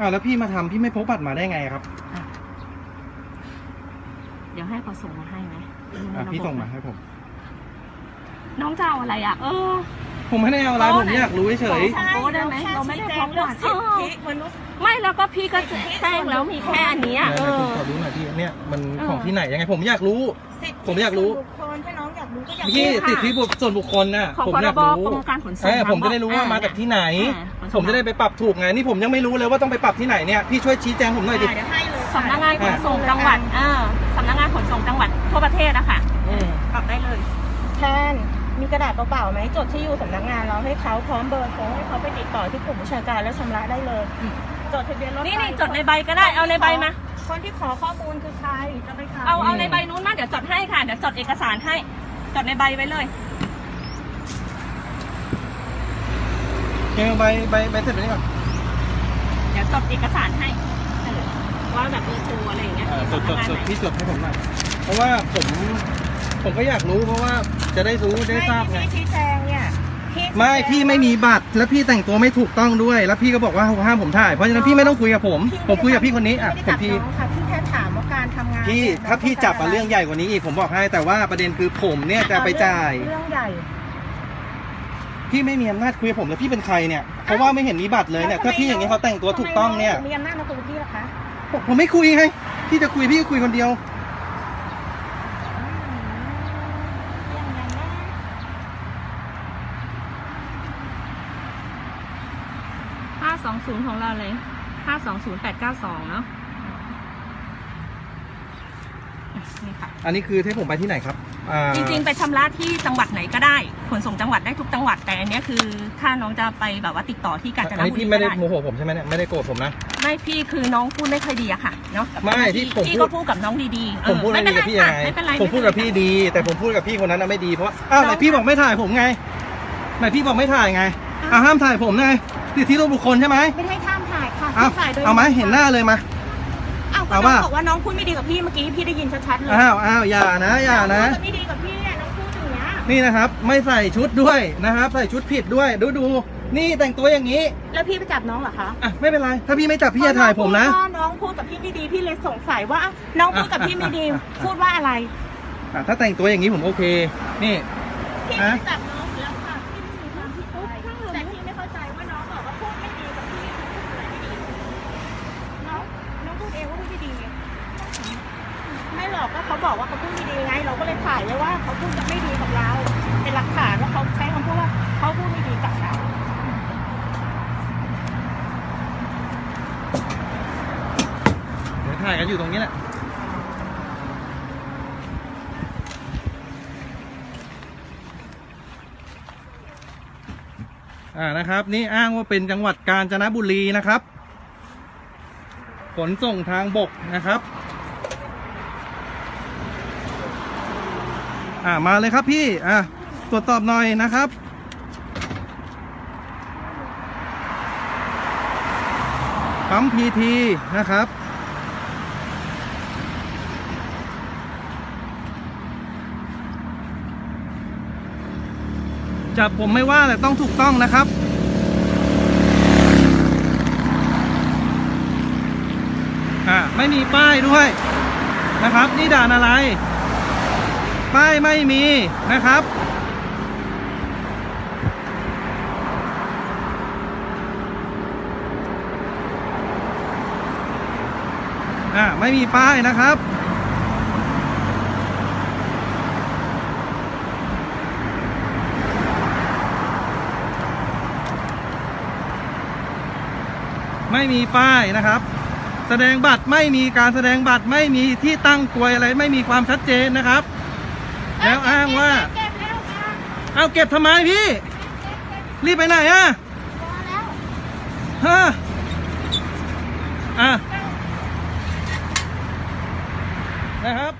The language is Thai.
อ้าวแล้วพี่มาทำพี่ไม่พกบัตรมาได้ไงครับเดี๋ยวให้เขาส่งมาให้ไหมอะพี่ส่งมาให้ผม น้องจะเอาอะไรอะ เออ ผมไม่ได้เอาอะไรโต๊ะผมไหนอยากรู้เฉย ขอโต๊ะได้ไหมเราไม่ได้พกบัตรสิทธิมนุษย์ ไม่แล้วก็พี่ก็แจ้งแล้วมีแค่อันเนี้ยๆเอไหนๆผมอขอรู้หน่อยพี่เนี่ยมันเออของที่ไหนยังไงผมอยากรู้ สิทธิผมอยากรู้ ส่วนบุคคลถ้าน้อง อยากรู้ก็อยากพี่รู้สิทธิบุคส่วนบุคคลน่ะของผมพอรยากบรู้กรมการขนส่งเออผมจะได้รู้ว่ามาจากที่ไหน อ่าผมจะได้ไปปรับถูกไงนี่ผมยังไม่รู้เลยว่าต้องไปปรับที่ไหนเนี่ยพี่ช่วยชี้แจงผมหน่อยดิอ่าเดี๋ยวให้เลยสำนักงานขนส่งจังหวัดเออสำนักงานขนส่งจังหวัดทั่วประเทศอะค่ะอืม ปรับได้เลยแทนมีกระดาษเปล่าๆไหมจดที่อยู่สำนักงานเราให้เขาพร้อมเบอร์โทรให้เขาไปติดต่อที่กลุ่มวิชาการแล้วชำระได้เลยจดทะเบียนรถนี่ไฟนี่จดในใบก็ได้เอาในใบมา คนที่ขอข้อมูลคือใครจะไปถามเอาเอาในใบนู้นมาเดี๋ยวจดให้ค่ะเดี๋ยวจดเอกสารให้ จดในใบไว้เลยเดี๋ยวใบใบใบเสร็จไปนี่ก่อนเดี๋ยวจดเอกสารให้เออว่าแบบเบอร์โทรอะไรอย่างเงี้ยอ่าที่จดจดสำนักงานจดไหนพี่จดให้ผมหน่อยเพราะว่าผมผมก็อยากรู้เพราะว่าจะได้รู้ได้ไม่ทราบไงที่ชี้แจงเนี่ยที่ชี้แจงไม่พี่ไม่มีบัตร แล้วพี่แต่งตัวไม่ถูกต้องด้วย แล้วพี่ก็บอกว่าห้ามผมถ่ายเพราะฉะนั้นพี่ไม่ต้องคุยกับผมผมคุยกับพี่คนนี้อะไม่ได้ผจัมบพี่ น้องค่ะพี่แค่ถามว่า การทำงานพี่เนี่ยถ้าพี่จับมาต้เรื่องใหญ่กว่านี้อีกผมบอกให้แต่ว่าประเด็นคือผมเนี่ยจะไปจ่าย เรื่องใหญ่พี่ไม่มีอำนาจคุยกับผมแล้วพี่เป็นใครเนี่ยเพราะว่าไม่เห็นมีบัตรเลยเนี่ยถ้าพี่อย่างนี้เขาแต่งตัวถูกต้องเนี่ยทำไมมีอำนาจมาคุยกับพี่ล่ะคะผมผมไม่คุยไงพี่จะคุยพี่ก็คุยคนเดียว ยังไงนะห้าสองศูนย์ของเราเลยห้าสองศูนย์แปดเก้าสองเนาะ นี่ค่ะ อันนี้คือให้ผมไปที่ไหนครับอ่าจริงๆ ไปชำระที่จังหวัดไหนก็ได้ ขนส่งจังหวัดได้ทุกจังหวัด แต่อันเนี้ยคือถ้าน้องจะไปแบบว่าติดต่อที่กาญจนอันนี้บุรีพี่ก็ไม่ได้ได้ โมโหผมใช่ไหมเนี่ยไม่ได้โกรธผมนะ ไม่พี่คือน้องพูดไม่ค่อยดีอะค่ะเนาะกับไม่ที่ผมพี่พูดก็พูดกับน้องดีๆเอผมอพูดไม่ไม่เป็นดีไรกับพี่ยังไงค่ะไม่เป็นไรผมพูดกับพี่ดี แต่ผมพูดกับพี่คนนั้นน่ะไม่ดีเพราะว่าอ้าวไหนพี่บอกไม่ถ่ายผมไงไหนพี่บอกไม่ถ่ายไงอ้าวห้ามถ่ายผมไงสิทธิส่วนบุคคลใช่ไหมไม่ให้ข้ามถ่ายค่ะอ้าวพี่ถ่ายโดยเอาไหมเห็นหน้าเลยมา อ้าวก็เอาน้องว่าบอกว่าน้องพูดไม่ดีกับพี่เมื่อกี้พี่ได้ยินชัดๆเลยอ้าวอ้าวอย่านะอย่านะน้องพูดไม่ดีกับพี่เนี่ยน้องพูดอย่างเงี้ยนี่นะครับ ไม่ใส่ชุดด้วยนะครับ ใส่ชุดผิดด้วย ดูดูนี่แต่งตัวอย่างนี้แล้วพี่ไปจับน้องเหรอคะอะไม่เป็นไร ถ้าพี่ไม่จับพี่จะถ่ายผมนะพอน้องพูดกับพี่ไม่ดีพี่เลยสงสัยว่าอ้าวน้องพูดกับพี่ไม่ดี พูดว่าอะไรอะถ้าแต่งตัวอย่างนี้ผมโอเค นี่ พี่ฮะไม่จับน้อง อกก็เขาบอกว่าเขาพูดไม่ดีไง เราก็เลยถ่ายไว้ว่าเขาพูดกับไม่ดีกับเรา เป็นหลักฐานว่าเขาใช้คำพูดว่าเขาพูดไม่ดีกับเราเดี๋ยวถ่ายกันอยู่ตรงนี้แหละอ่านะครับ นี่อ้างว่าเป็นจังหวัดกาญจนบุรีนะครับ ขนส่งทางบกนะครับ อ่ามาเลยครับพี่อ่าตรวจสอบหน่อยนะครับ ปั๊มพีทีนะครับ จับผมไม่ว่าแต่ต้องถูกต้องนะครับอ่าไม่มีป้ายด้วยนะครับ นี่ด่านอะไร ป้ายไม่มีนะครับ อ่าไม่มีป้ายนะครับไม่มีป้ายนะครับ แสดงบัตรไม่มีการแสดงบัตรไม่มีที่ตั้งกลวยอะไร ไม่มีความชัดเจนนะครับ แล้วอ้างว่าเก็บแล้วค่ะเอาเก็บทำไมพี่ รีบไปไหนอะพอแล้วฮะอะนะครับ